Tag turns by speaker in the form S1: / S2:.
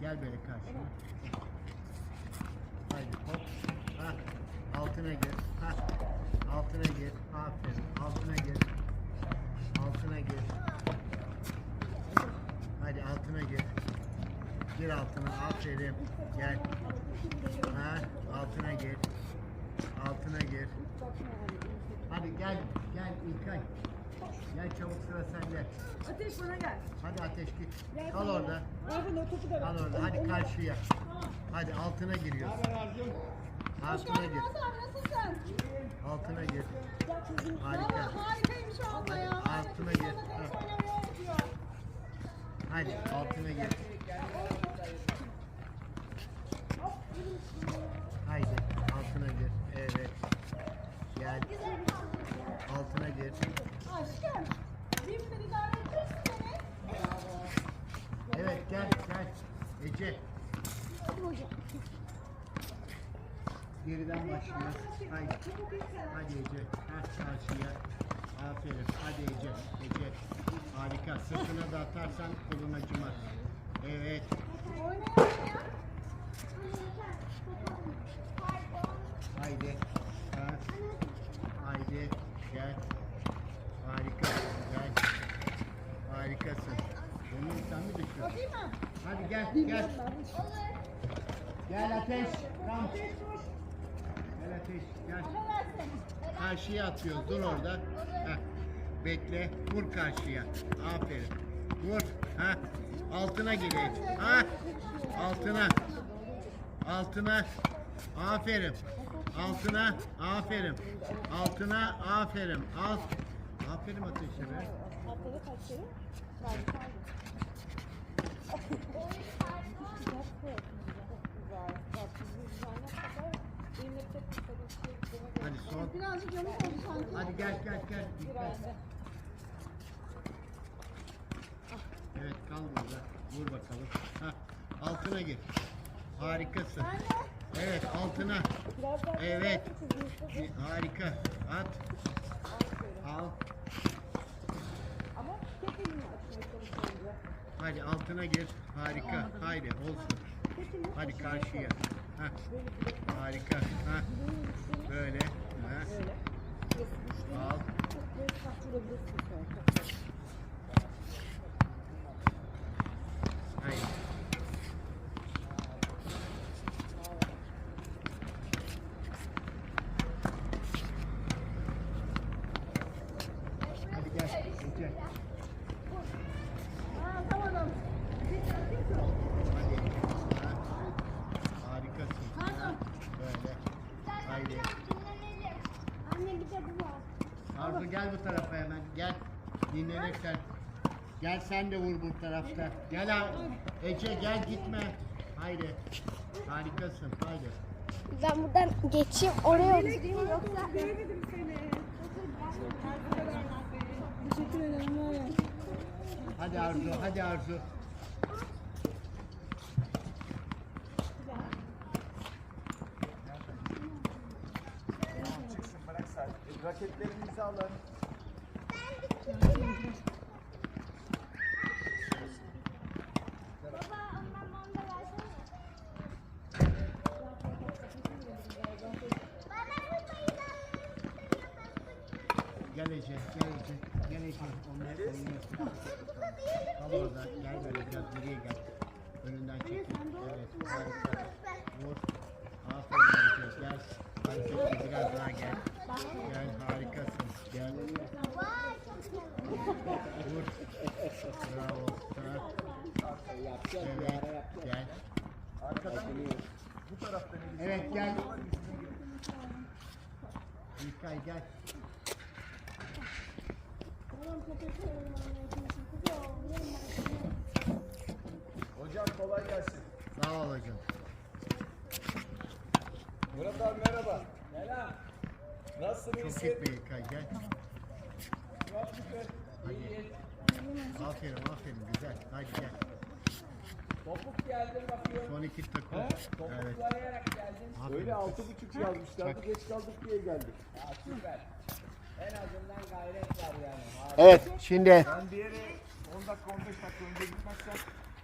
S1: Gel böyle karşıma. Haydi hop. Ha. Altına gir. Ha. Altına gir. Aferin. Altına gir. Altına gir. Hadi altına gir. Gir altına. Aferin. Gel. Ha. Altına gir. Altına gir. Hadi gel. Gel İlkay. Gel çabuk sıra sende.
S2: Ateş bana gel.
S1: Hadi ateş git. Kal orada.
S2: Erhan o topu da ver.
S1: Kal orada. Hadi karşıya. Hadi altına giriyorsun. Altına gir.
S2: Nasılsın?
S1: Altına gir. Harika.
S2: harikaymış abla ya.
S1: Altına gir. Ha. Hadi altına gir.
S2: Aşkım. Bir seni idare ettirsin beni.
S1: Evet gel gel. Ece. Geriden başlıyoruz. Haydi. Hadi Ece. Ha, karşıya. Aferin. Hadi Ece. Ece. Harika. Sırtına da atarsan kolun acımaz. Evet. Haydi. Ha. Haydi. Gel. Harikasın. Gel. Harikasın. Onu sen mi? Hadi gel gel. Gel ateş. Tam. Gel ateş. Gel. Karşıya atıyoruz. Dur orada. Heh. Bekle. Vur karşıya. Aferin. Vur. Ha. Altına girelim. Ha. Altına. Altına. Aferin. Altına. Aferin. Altına. Aferin. Alt. Aferin ateşe be.
S2: Haftada kaç kere?
S1: Hadi son.
S2: Birazcık yamuk oldu sanki.
S1: Hadi gel gel gel. Dikkat. Evet kal burada. Vur bakalım. Hah, altına gir. Harikasın. Evet altına.
S2: Biraz
S1: Evet. Harika. At. Al. Hadi altına gir. Harika. Haydi olsun. Hadi karşıya. Hah. Harika. Hah. Böyle. Hah. Al.
S2: Çok böyle kaptırabilirsin sonra.
S1: Haydi. Hadi gel. Ece.
S2: Aa tamam.
S1: Hadi. Ha. Harikasın. Ha. Böyle. Haydi.
S3: Anne bir de bu var.
S1: Arzu gel bu tarafa hemen. Gel. Dinlenirsen. Gel sen de vur bu tarafta. Gel ha. Ece gel gitme. Haydi. Harikasın. Haydi.
S3: Ben buradan geçeyim oraya oturayım yoksa.
S2: Göremedim seni. Teşekkür ederim var ya.
S1: Hadi Arzu. Hadi Arzu.
S4: Çıksın bırak sadece. Raketlerinizi alın.
S3: Baba ondan bana da versene. Bana vurmayın lan.
S1: Gel Ece. Gel Ece. Gel Ece. Onlar oynuyor. Kal orada. Gel böyle biraz geriye gel. Önünden çekil. Evet. Harika. Vur. Aferin Ece. Gel. Hareketli biraz daha. Gel. Harikasın. Gel.
S3: Vay çok güzel.
S1: Vur. Bravo. Gel. Evet gel. İlkay gel.
S4: Hocam kolay gelsin.
S1: Sağ ol hocam.
S4: Murat abi merhaba. Selam. Nasılsın
S1: Çok gitme İlkay gel.
S4: Murat.
S1: Aferin aferin güzel. Hadi gel.
S5: Topuk geldim bakıyorum.
S1: Son iki takım.
S5: He?
S1: Evet.
S5: Topuklayarak geldin.
S1: Aferin.
S4: Öyle altı buçuk yazmışlardı. Geç kaldık diye geldik.
S5: Ya süper. En azından gayret var yani. Harika.
S1: Evet şimdi
S4: Ben bir yere 10 dakika 15 dakika önce gitmezsen